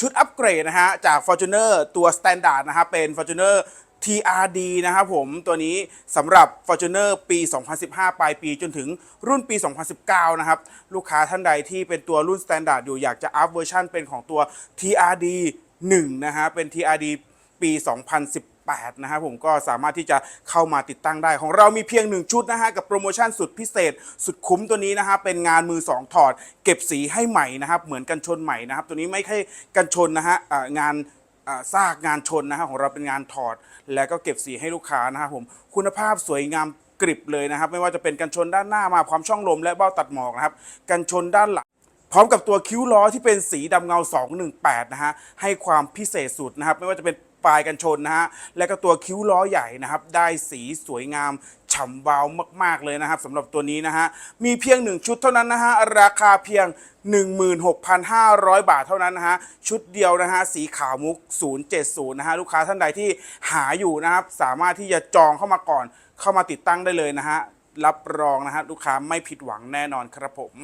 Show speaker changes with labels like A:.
A: ชุดอัปเกรดนะฮะจาก Fortuner ตัว Standard นะฮะเป็น Fortuner TRD นะครับผมตัวนี้สำหรับ Fortuner ปี 2015 ปลายปีจนถึงรุ่นปี 2019 นะครับ ลูกค้าท่านใดที่เป็นตัวรุ่น Standard อยู่อยากจะอัพเวอร์ชันเป็นของตัว TRD 1 นะฮะเป็น TRD ปี 2010 8นะครับผมก็สามารถที่จะเข้ามาติดตั้งได้ ของเรามีเพียง 1 ชุดนะฮะกับโปรโมชั่นสุดพิเศษ สุดคุ้มตัวนี้นะฮะเป็นงานมือ 2 ถอด เก็บสีให้ใหม่นะครับเหมือนกันชนใหม่นะครับตัวนี้ไม่ใช่กันชนนะฮะงานซากงานชนนะฮะของเราเป็นงานถอด แล้วก็เก็บสีให้ลูกค้านะครับผมคุณภาพสวยงามกริบเลยนะครับ ไม่ว่าจะเป็นกันชนด้านหน้ามาความช่องลมและเบ้าตัดหมอกนะครับกันชนด้านหลัง พร้อมกับตัวคิ้วล้อที่เป็นสีดำเงา 218 นะฮะ ให้ความพิเศษสุดนะครับ ไม่ว่าจะเป็นปลายกันชนนะฮะ และก็ตัวคิ้วล้อใหญ่นะครับ ได้สีสวยงามฉ่ำวาวมาก ๆ เลยนะครับสำหรับตัวนี้นะฮะ มีเพียง 1 ชุดเท่านั้นนะฮะ ราคาเพียง 16,500 บาทเท่านั้นนะฮะ ชุดเดียวนะฮะ สีขาวมุก 070 นะฮะ ลูกค้าท่านใดที่หาอยู่นะครับ สามารถที่จะจองเข้ามาก่อน เข้ามาติดตั้งได้เลยนะฮะ รับรองนะฮะลูกค้าไม่ผิดหวังแน่นอนครับผม